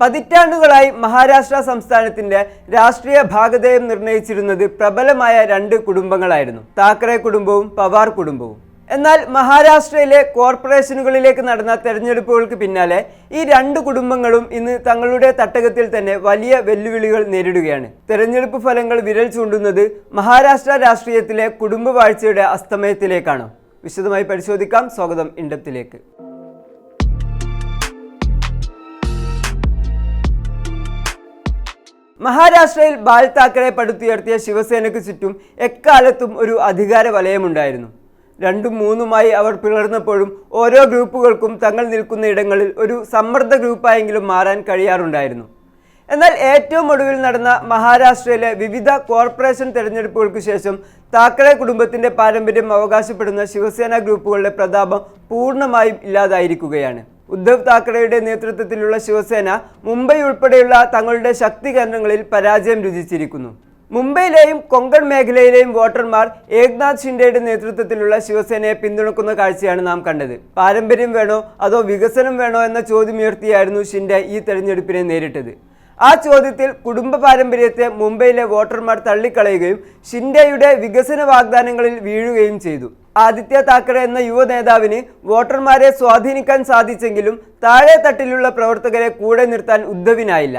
പതിറ്റാണ്ടുകളായി മഹാരാഷ്ട്ര സംസ്ഥാനത്തിന്റെ രാഷ്ട്രീയ ഭാഗധേയം നിർണയിച്ചിരുന്നത് പ്രബലമായ രണ്ട് കുടുംബങ്ങളായിരുന്നു. താക്കറെ കുടുംബവും പവാർ കുടുംബവും. എന്നാൽ മഹാരാഷ്ട്രയിലെ കോർപ്പറേഷനുകളിലേക്ക് നടന്ന തെരഞ്ഞെടുപ്പുകൾക്ക് പിന്നാലെ ഈ രണ്ട് കുടുംബങ്ങളും ഇന്ന് തങ്ങളുടെ തട്ടകത്തിൽ തന്നെ വലിയ വെല്ലുവിളികൾ നേരിടുകയാണ്. തെരഞ്ഞെടുപ്പ് ഫലങ്ങൾ വിരൽ ചൂണ്ടുന്നത് മഹാരാഷ്ട്ര രാഷ്ട്രീയത്തിലെ കുടുംബവാഴ്ചയുടെ അസ്തമയത്തിലേക്കാണ്. വിശദമായി പരിശോധിക്കാം. സ്വാഗതം ഇൻഡപ്തിലേക്ക്. മഹാരാഷ്ട്രയിൽ ബാൽ താക്കറെ പടുത്തുയർത്തിയ ശിവസേനയ്ക്ക് ചുറ്റും എക്കാലത്തും ഒരു അധികാര വലയമുണ്ടായിരുന്നു. രണ്ടും മൂന്നുമായി അവർ പിളർന്നപ്പോഴും ഓരോ ഗ്രൂപ്പുകൾക്കും തങ്ങൾ നിൽക്കുന്ന ഇടങ്ങളിൽ ഒരു സമ്മർദ്ദ ഗ്രൂപ്പായെങ്കിലും മാറാൻ കഴിയാറുണ്ടായിരുന്നു. എന്നാൽ ഏറ്റവും ഒടുവിൽ നടന്ന മഹാരാഷ്ട്രയിലെ വിവിധ കോർപ്പറേഷൻ തെരഞ്ഞെടുപ്പുകൾക്ക് ശേഷം താക്കറെ കുടുംബത്തിന്റെ പാരമ്പര്യം അവകാശപ്പെടുന്ന ശിവസേന ഗ്രൂപ്പുകളുടെ പ്രതാപം പൂർണമായും ഇല്ലാതായിരിക്കുകയാണ്. ഉദ്ധവ് താക്കറെയുടെ നേതൃത്വത്തിലുള്ള ശിവസേന മുംബൈ ഉൾപ്പെടെയുള്ള തങ്ങളുടെ ശക്തി കേന്ദ്രങ്ങളിൽ പരാജയം രുചിച്ചിരിക്കുന്നു. മുംബൈയിലെയും കൊങ്കൺ മേഖലയിലെയും വോട്ടർമാർ ഏക്നാഥ് ഷിൻഡെയുടെ നേതൃത്വത്തിലുള്ള ശിവസേനയെ പിന്തുണക്കുന്ന കാഴ്ചയാണ് നാം കണ്ടത്. പാരമ്പര്യം വേണോ അതോ വികസനം വേണോ എന്ന ചോദ്യമുയർത്തിയായിരുന്നു ഷിൻഡെ ഈ തെരഞ്ഞെടുപ്പിനെ നേരിട്ടത്. ആ ചോദ്യത്തിൽ കുടുംബ പാരമ്പര്യത്തെ മുംബൈയിലെ വോട്ടർമാർ തള്ളിക്കളയുകയും ഷിൻഡെയുടെ വികസന വാഗ്ദാനങ്ങളിൽ വീഴുകയും ചെയ്തു. ആദിത്യ താക്കറെ എന്ന യുവ നേതാവിന് വോട്ടർമാരെ സ്വാധീനിക്കാൻ സാധിച്ചെങ്കിലും താഴെ തട്ടിലുള്ള പ്രവർത്തകരെ കൂടെ നിർത്താൻ ഉദ്ധവിനായില്ല.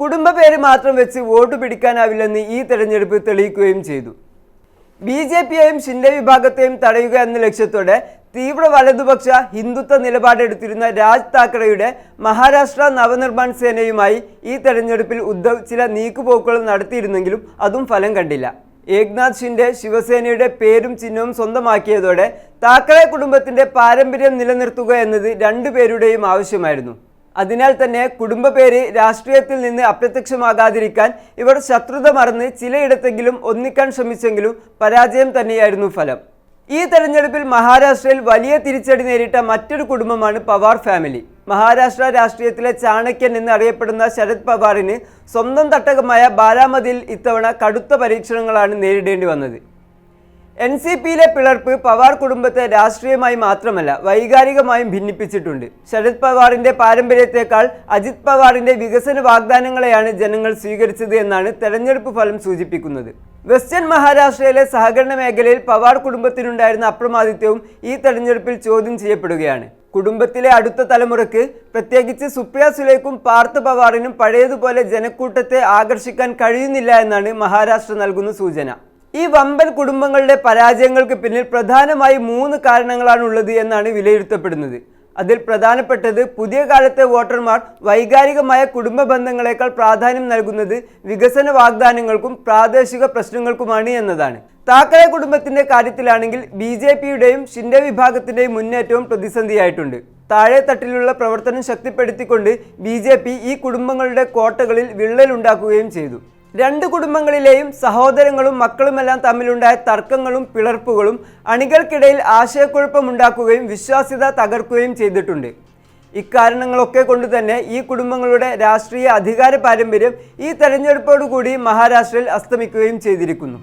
കുടുംബ പേര് മാത്രം വെച്ച് വോട്ട് പിടിക്കാനാവില്ലെന്ന് ഈ തെരഞ്ഞെടുപ്പ് തെളിയിക്കുകയും ചെയ്തു. ബി ജെ പിയെയും ഷിൻഡെ വിഭാഗത്തെയും തടയുക എന്ന ലക്ഷ്യത്തോടെ തീവ്ര വലതുപക്ഷ ഹിന്ദുത്വ നിലപാടെടുത്തിരുന്ന രാജ് താക്കറെയുടെ മഹാരാഷ്ട്ര നവനിർമ്മാൺ സേനയുമായി ഈ തെരഞ്ഞെടുപ്പിൽ ഉദ്ധവ് ചില നീക്കുപോക്കുകൾ നടത്തിയിരുന്നെങ്കിലും അതും ഫലം കണ്ടില്ല. ഏക്നാഥ് ഷിൻഡെ ശിവസേനയുടെ പേരും ചിഹ്നവും സ്വന്തമാക്കിയതോടെ താക്കറെ കുടുംബത്തിന്റെ പാരമ്പര്യം നിലനിർത്തുക എന്നത് രണ്ടുപേരുടെയും ആവശ്യമായിരുന്നു. അതിനാൽ തന്നെ കുടുംബ പേര് രാഷ്ട്രീയത്തിൽ നിന്ന് അപ്രത്യക്ഷമാകാതിരിക്കാൻ ഇവർ ശത്രുത മറന്ന് ചിലയിടത്തെങ്കിലും ഒന്നിക്കാൻ ശ്രമിച്ചെങ്കിലും പരാജയം തന്നെയായിരുന്നു ഫലം. ഈ തെരഞ്ഞെടുപ്പിൽ മഹാരാഷ്ട്രയിൽ വലിയ തിരിച്ചടി നേരിട്ട മറ്റൊരു കുടുംബമാണ് പവാർ ഫാമിലി. മഹാരാഷ്ട്ര രാഷ്ട്രീയത്തിലെ ചാണക്യൻ എന്നറിയപ്പെടുന്ന ശരത് പവാറിന് സ്വന്തം തട്ടകമായ ബാരാമതിയിൽ ഇത്തവണ കടുത്ത പരീക്ഷണങ്ങളാണ് നേരിടേണ്ടി വന്നത്. എൻ സി പിയിലെ പിളർപ്പ് പവാർ കുടുംബത്തെ രാഷ്ട്രീയമായി മാത്രമല്ല വൈകാരികമായും ഭിന്നിപ്പിച്ചിട്ടുണ്ട്. ശരത് പവാറിന്റെ പാരമ്പര്യത്തെക്കാൾ അജിത് പവാറിന്റെ വികസന വാഗ്ദാനങ്ങളെയാണ് ജനങ്ങൾ സ്വീകരിച്ചത് എന്നാണ് തെരഞ്ഞെടുപ്പ് ഫലം സൂചിപ്പിക്കുന്നത്. വെസ്റ്റേൺ മഹാരാഷ്ട്രയിലെ സഹകരണ മേഖലയിൽ പവാർ കുടുംബത്തിനുണ്ടായിരുന്ന അപ്രമാദിത്വവും ഈ തെരഞ്ഞെടുപ്പിൽ ചോദ്യം ചെയ്യപ്പെടുകയാണ്. കുടുംബത്തിലെ അടുത്ത തലമുറയ്ക്ക് പ്രത്യേകിച്ച് സുപ്രിയ സുലേക്കും പാർത്ഥ പവാറിനും പഴയതുപോലെ ജനക്കൂട്ടത്തെ ആകർഷിക്കാൻ കഴിയുന്നില്ല എന്നാണ് മഹാരാഷ്ട്ര നൽകുന്ന സൂചന. ഈ വമ്പൻ കുടുംബങ്ങളുടെ പരാജയങ്ങൾക്ക് പിന്നിൽ പ്രധാനമായി മൂന്ന് കാരണങ്ങളാണുള്ളത് എന്നാണ് വിലയിരുത്തപ്പെടുന്നത്. അതിൽ പ്രധാനപ്പെട്ടത് പുതിയ കാലത്തെ വോട്ടർമാർ വൈകാരികമായ കുടുംബ ബന്ധങ്ങളെക്കാൾ പ്രാധാന്യം നൽകുന്നത് വികസന വാഗ്ദാനങ്ങൾക്കും പ്രാദേശിക പ്രശ്നങ്ങൾക്കുമാണ് എന്നതാണ്. താക്കറെ കുടുംബത്തിന്റെ കാര്യത്തിലാണെങ്കിൽ ബി ജെ പിയുടെയും ഷിൻഡെ വിഭാഗത്തിന്റെയും മുന്നേറ്റവും പ്രതിസന്ധിയായിട്ടുണ്ട്. താഴെ തട്ടിലുള്ള പ്രവർത്തനം ശക്തിപ്പെടുത്തിക്കൊണ്ട് ബി ജെ പി ഈ കുടുംബങ്ങളുടെ കോട്ടകളിൽ വിള്ളലുണ്ടാക്കുകയും ചെയ്തു. രണ്ട് കുടുംബങ്ങളിലെയും സഹോദരങ്ങളും മക്കളുമെല്ലാം തമ്മിലുണ്ടായ തർക്കങ്ങളും പിളർപ്പുകളും അണികൾക്കിടയിൽ ആശയക്കുഴപ്പമുണ്ടാക്കുകയും വിശ്വാസ്യത തകർക്കുകയും ചെയ്തിട്ടുണ്ട്. ഇക്കാരണങ്ങളൊക്കെ കൊണ്ട് തന്നെ ഈ കുടുംബങ്ങളുടെ രാഷ്ട്രീയ അധികാര പാരമ്പര്യം ഈ തെരഞ്ഞെടുപ്പോടുകൂടി മഹാരാഷ്ട്രയിൽ അസ്തമിക്കുകയും ചെയ്തിരിക്കുന്നു.